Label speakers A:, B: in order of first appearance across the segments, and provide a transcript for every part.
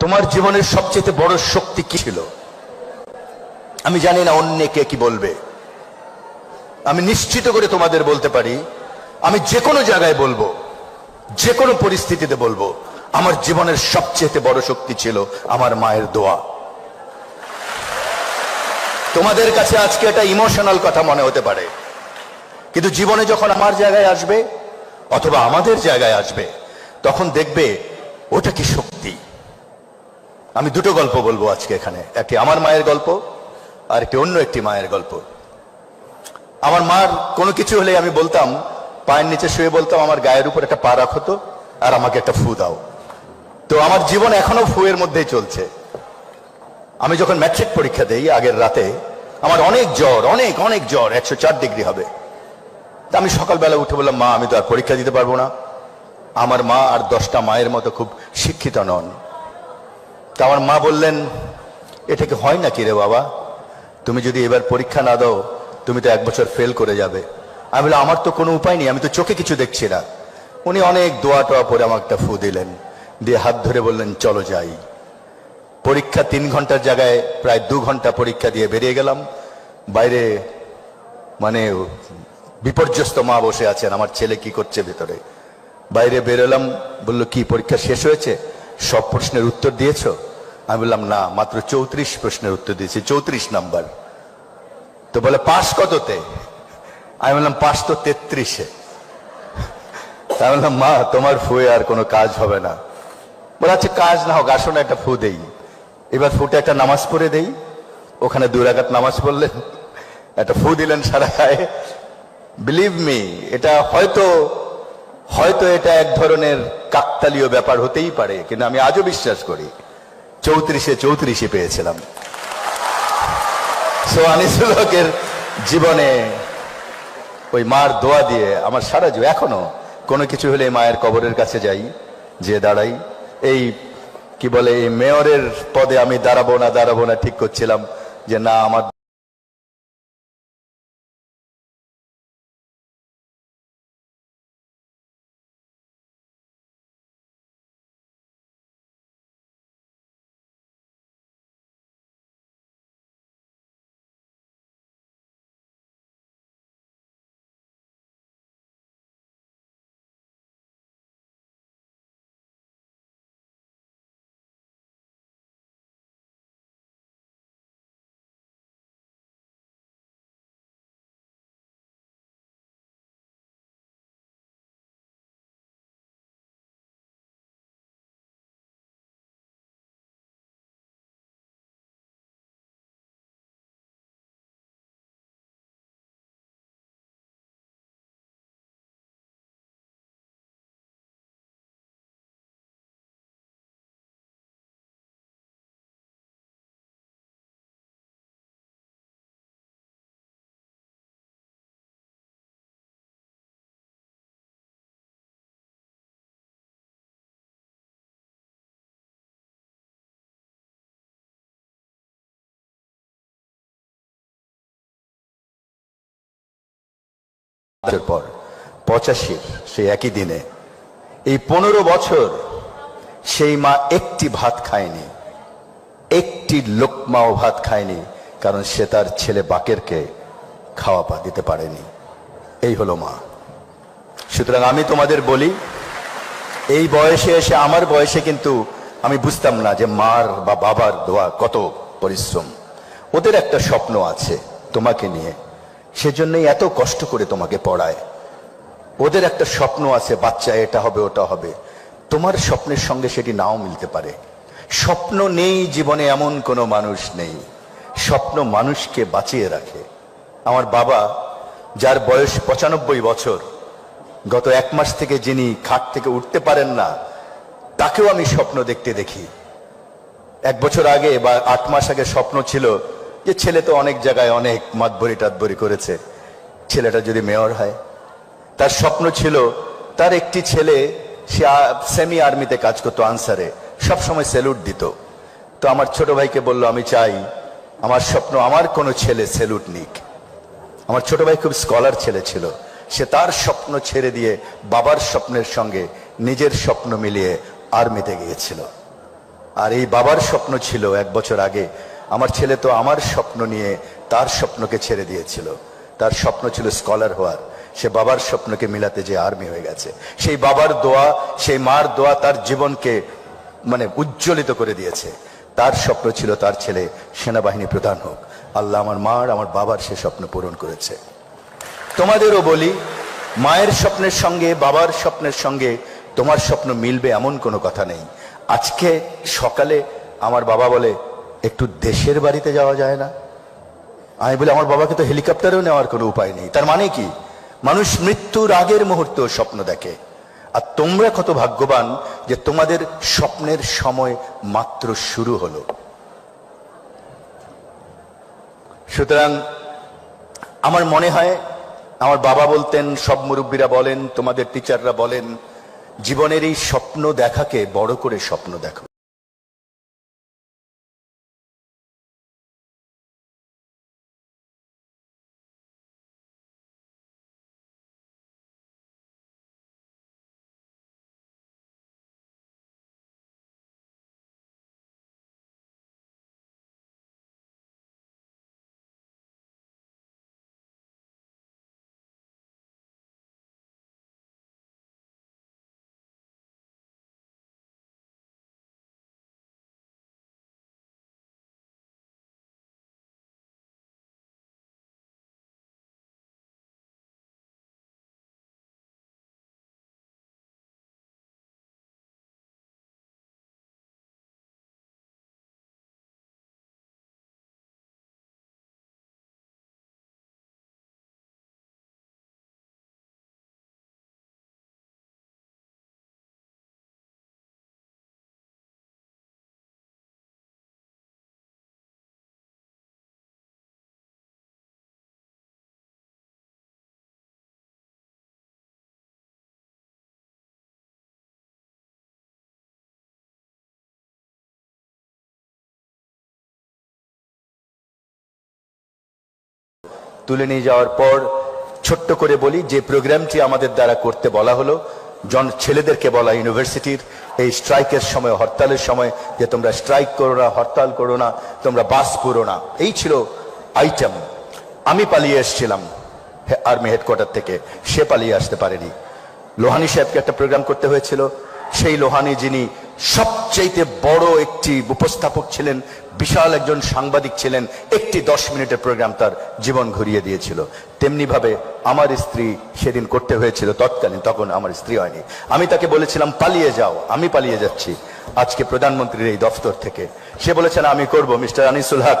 A: তোমার জীবনের সবচেয়ে বড় শক্তি কি ছিল? আমি জানি না অন্য কে কি বলবে। আমি নিশ্চিত করে তোমাদের বলতে পারি, আমি যে কোনো জায়গায় বলব, যে কোনো পরিস্থিতিতে বলব, আমার জীবনের সবচেয়ে বড় শক্তি ছিল আমার মায়ের দোয়া। তোমাদের কাছে আজকে এটা ইমোশনাল কথা মনে হতে পারে। কিন্তু জীবনে যখন আমার জায়গায় আসবে, অথবা আমাদের জায়গায় আসবে, তখন দেখবে ওটা কি শক্তি। আমি দুটো গল্প বলব আজকে এখানে। একটি আমার মায়ের গল্প, আর একটি অন্য একটি মায়ের গল্প। আমার মার কোনো কিছু হলে আমি বলতাম, পায়ের নিচে শুয়ে বলতাম, আমার গায়ের উপর একটা পা রাখো তো, আর আমাকে একটা ফু দাও। তো আমার জীবন এখনও ফুয়ের মধ্যেই চলছে। আমি যখন ম্যাট্রিক পরীক্ষা দেই আগের রাতে, আমার অনেক জ্বর, অনেক অনেক জ্বর, একশো চার ডিগ্রি হবে। তা আমি সকালবেলা উঠে বললাম, মা, আমি তো আর পরীক্ষা দিতে পারব না। আমার মা আর দশটা মায়ের মতো খুব শিক্ষিত নন। তা আমার মা বললেন এটা কি হয় নাকি রে বাবা? তুমি যদি এবার পরীক্ষা না দাও, তুমি তো এক বছর ফেল করে যাবে। আমি বললাম, আমার তো কোনো উপায় নেই, আমি তো চোখে কিছু দেখছি না। উনি অনেক দোয়া টোয়া পরে আমাকে একটা ফু দিলেন, দিয়ে হাত ধরে বললেন, চলো যাই। পরীক্ষা তিন ঘণ্টার জায়গায় প্রায় দু ঘণ্টা পরীক্ষা দিয়ে বেরিয়ে গেলাম। বাইরে মানে বিপর্যস্ত মা বসে আছেন, আমার ছেলে কি করছে ভেতরে। বাইরে বেরোলাম, বলল, কি পরীক্ষা শেষ হয়েছে? সব প্রশ্নের উত্তর দিয়েছ? আমি বললাম, না, মাত্র চৌত্রিশ প্রশ্নের উত্তর দিয়েছি, চৌত্রিশ নাম্বার। তো বলে, পাস কততে? আমি বললাম, পাস তো তেত্রিশে। আমি বললাম, মা, তোমার ফুয়ে আর কোনো কাজ হবে না। বলে আচ্ছা কাজ না হোক, আসো না, একটা ফু দেই। এবার ফুটে একটা নামাজ পড়ে দেই। ওখানে দুই রাকাত নামাজ পড়লেন। একটা ফু দিলেন সারা গায়ে। বিলিভ মি এটা হয়তো হয়তো এটা এক ধরনের কাকতালীয় ব্যাপার হতেই পারে, কিন্তু আমি আজও বিশ্বাস করি। চৌত্রিশে চৌত্রিশে পেয়েছিলাম। সো আনিসুল হকের জীবনে ওই মার দোয়া দিয়ে আমার সারা জীবন, এখনও কোনো কিছু হলে মায়ের কবরের কাছে যাই যে দাঁড়াই। এই কি বলে, এই মেয়রের পদে আমি দাঁড়াবো না দাঁড়াবো না, ঠিক করছিলাম যে না, আমার বছর পর, পঁচাশির সেই একই দিনে, এই পনেরো বছর সেই মা একটি ভাত খায়নি, একটি লোকমাও ভাত খায়নি, কারণ সে তার ছেলে বাকেরকে খাওয়া পা দিতে পারেনি। এই হলো মা। সুতরাং আমি তোমাদের বলি, এই বয়সে এসে, আমার বয়সে কিন্তু আমি বুঝতাম না যে মার বা বাবার দোয়া কত পরিশ্রম। ওদের একটা স্বপ্ন আছে তোমাকে নিয়ে। সেজন্যই এত কষ্ট করে তোমাকে পড়ায়। ওদের একটা স্বপ্ন আছে, বাচ্চা, এটা হবে, ওটা হবে। তোমার স্বপ্নের সঙ্গে সেটি নাও মিলতে পারে। স্বপ্ন নেই, জীবনে এমন কোনো মানুষ নেই। স্বপ্ন মানুষকে বাঁচিয়ে রাখে। আমার বাবা, যার বয়স পঁচানব্বই বছর, গত এক মাস থেকে যিনি খাট থেকে উঠতে পারেন না, তাকেও আমি স্বপ্ন দেখতে দেখি। এক বছর আগে বা আট মাস আগে স্বপ্ন ছিল যে ছেলে তো অনেক জায়গায় অনেক মাতবরি টাতবরি করেছে। ছেলেটা যদি মেয়র হয়। তার স্বপ্ন ছিল, তার একটি ছেলে, সে সেমি আর্মিতে কাজ করতো আনসারে, সবসময় স্যালুট দিত। তো আমার ছোট ভাইকে বলল, আমি চাই, আমার স্বপ্ন, আমার কোনো ছেলে স্যালুট নিক। আমার ছোট ভাই খুব স্কলার ছেলে ছিল। সে তার স্বপ্ন ছেড়ে দিয়ে বাবার স্বপ্নের সঙ্গে নিজের স্বপ্ন মিলিয়ে আর্মিতে গিয়েছিল। আর এই বাবার স্বপ্ন ছিল, এক বছর আগে আমার ছেলে তো আমার স্বপ্ন নিয়ে তার স্বপ্নকে ছেড়ে দিয়েছিল। তার স্বপ্ন ছিল স্কলার হওয়ার। সে বাবার স্বপ্নকে মিলাতে যে আর্মি হয়ে গেছে। সেই বাবার দোয়া, সেই মার দোয়া তার জীবনকে মানে উজ্জ্বলিত করে দিয়েছে। তার স্বপ্ন ছিল তার ছেলে সেনাবাহিনী প্রধান হোক। আল্লাহ আমার মার, আমার বাবার সে স্বপ্ন পূরণ করেছে। তোমাদেরও বলি, মায়ের স্বপ্নের সঙ্গে, বাবার স্বপ্নের সঙ্গে তোমার স্বপ্ন মিলবে এমন কোনো কথা নেই। আজকে সকালে আমার বাবা বলে একটু দেশের বাড়িতে যাওয়া যায় না? আমি বলি, আমার বাবাকে তো হেলিকপ্টারেও নেওয়ার কোনো উপায় নেই। তার মানে কি? মানুষ মৃত্যুর আগের মুহূর্তেও স্বপ্ন দেখে। আর তোমরা কত ভাগ্যবান যে তোমাদের স্বপ্নের সময় মাত্র শুরু হলো। সুতরাং আমার মনে হয়, আমার বাবা বলতেন, সব মুরব্বীরা বলেন, তোমাদের টিচাররা বলেন, জীবনের এই স্বপ্ন দেখাকে বড় করে স্বপ্ন দেখো। তুলে নিয়ে যাওয়ার পর ছোট্ট করে বলি, যে প্রোগ্রামটি আমাদের দ্বারা করতে বলা হলো, জন ছেলেদেরকে বলা ইউনিভার্সিটির এই স্ট্রাইকের সময়, হরতালের সময়, যে তোমরা স্ট্রাইক করো না, হরতাল করো না, তোমরা বাস করো না। এই ছিল আইটেম। আমি পালিয়ে এসেছিলাম আর্মি হেডকোয়ার্টার থেকে। সে পালিয়ে আসতে পারেনি। লোহানি সাহেবকে একটা প্রোগ্রাম করতে হয়েছিল। সেই লোহানি যিনি সবচেয়ে বড় একটি উপস্থাপক ছিলেন, বিশাল একজন সাংবাদিক ছিলেন, একটি দশ মিনিটের প্রোগ্রাম তার জীবন ঘুরিয়ে দিয়েছিল। তেমনি ভাবে আমার স্ত্রী সেদিন করতে হয়েছিল, তৎকালীন, তখন আমার স্ত্রী হয়নি। আমি তাকে বলেছিলাম, পালিয়ে যাও, আমি পালিয়ে যাচ্ছি। আজকে প্রধানমন্ত্রীর এই দফতর থেকে। সে বলেছেন, আমি করব, মিস্টার আনিসুল হক।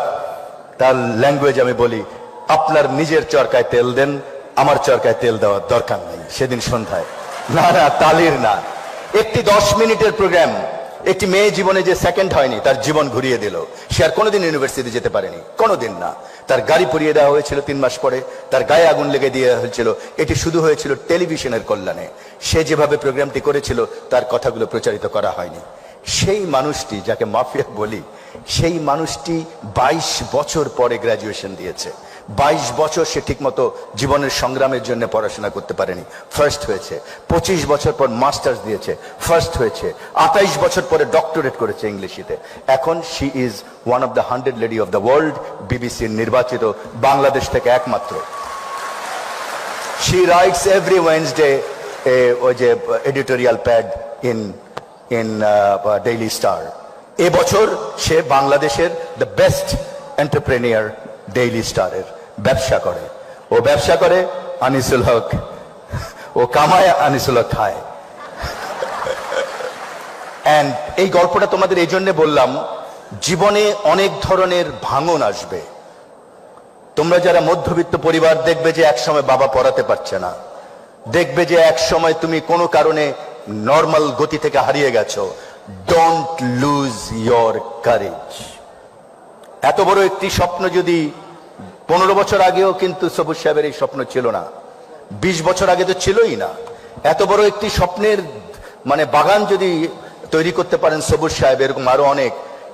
A: তার ল্যাঙ্গুয়েজ আমি বলি, আপনার নিজের চরকায় তেল দেন, আমার চরকায় তেল দেওয়ার দরকার নেই। সেদিন সন্ধ্যায়। না না, তালির না। একটি দশ মিনিটের প্রোগ্রাম একটি মেয়ে জীবনে যে সেকেন্ড হয়নি, তার জীবন ঘুরিয়ে দিল। সে আর কোনোদিন ইউনিভার্সিটি যেতে পারেনি, কোনোদিন না। তার গাড়ি পুড়িয়ে দেওয়া হয়েছিল তিন মাস পরে, তার গায়ে আগুন লেগে দিয়ে হয়েছিল। এটি শুধু হয়েছিল টেলিভিশনের কল্যাণে। সে যেভাবে প্রোগ্রামটি করেছিল, তার কথাগুলো প্রচারিত করা হয়নি। সেই মানুষটি, যাকে মাফিয়া বলি, সেই মানুষটি ২২ বছর পরে গ্রাজুয়েশন দিয়েছে। বাইশ বছর সে ঠিকমতো জীবনের সংগ্রামের জন্য পড়াশোনা করতে পারেনি। ফার্স্ট হয়েছে। পঁচিশ বছর পর মাস্টার্স দিয়েছে। ফার্স্ট হয়েছে। আঠাইশ বছর পরে ডক্টরেট করেছে ইংলিশিতে। এখন she is one of the hundred lady of the world বিবিসির নির্বাচিত বাংলাদেশ থেকে একমাত্র। শি রাইটস এভরি ওয়েন্সডে ওই যে editorial pad in in daily star এবছর সে বাংলাদেশের দ্য বেস্ট এন্টারপ্রেনিয়ার ডেইলি স্টারের ব্যবসা করে। ও ব্যবসা করে, আনিসুল হক। ও কামায়, আনিসুল হক খায়। অ্যান্ড এই গল্পটা তোমাদের এই জন্য বললাম, জীবনে অনেক ধরনের ভাঙন আসবে। তোমরা যারা মধ্যবিত্ত পরিবার দেখবে যে একসময় বাবা পড়াতে পারছে না। দেখবে যে এক সময় তুমি কোনো কারণে নর্মাল গতি থেকে হারিয়ে গেছো। ডোন্ট লুজ ইয়োর কারেজ এত বড় একটি স্বপ্ন যদি পনেরো বছর আগেও কিন্তু সবুজ সাহেবের এই স্বপ্ন ছিল না। বিশ বছর আগে তো ছিলই না। এত বড় একটি স্বপ্নের মানে বাগান যদি তৈরি করতে পারেন সবুজ সাহেব, এরকম আরও অনেক।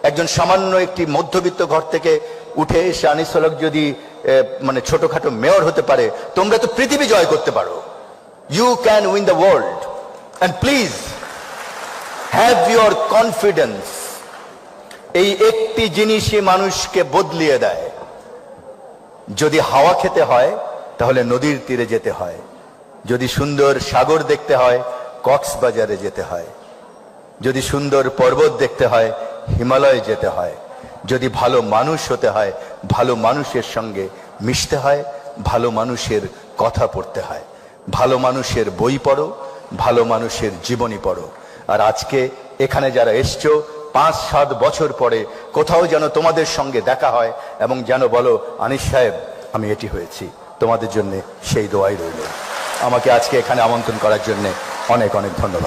A: একজন সামান্য একটি মধ্যবিত্ত ঘর থেকে উঠে এসে আনিস হলক যদি মানে ছোটখাটো মেয়র হতে পারে, তোমরা তো পৃথিবী জয় করতে পারো। You can win the world and please have your confidence এই একটি জিনিসই মানুষকে বদলিয়ে দেয়। যদি হাওয়া খেতে হয়, তাহলে নদীর তীরে যেতে হয়। যদি সুন্দর সাগর দেখতে হয়, কক্সবাজারে যেতে হয়। যদি সুন্দর পর্বত দেখতে হয়, হিমালয়ে যেতে হয়। যদি ভালো মানুষ হতে হয়, ভালো মানুষের সঙ্গে মিশতে হয়, ভালো মানুষের কথা পড়তে হয়। ভালো মানুষের বই পড়ো, ভালো মানুষের জীবনী পড়ো। আর আজকে এখানে যারা এসছো পাঁচ সাত বছর পরে কোথাও যেন তোমাদের সঙ্গে দেখা হয় এবং যেন বলো, আনিস সাহেব, আমি এটি হয়েছি। তোমাদের জন্য সেই দোয়াই রইল। আমাকে আজকে এখানে আমন্ত্রণ করার জন্য অনেক অনেক ধন্যবাদ।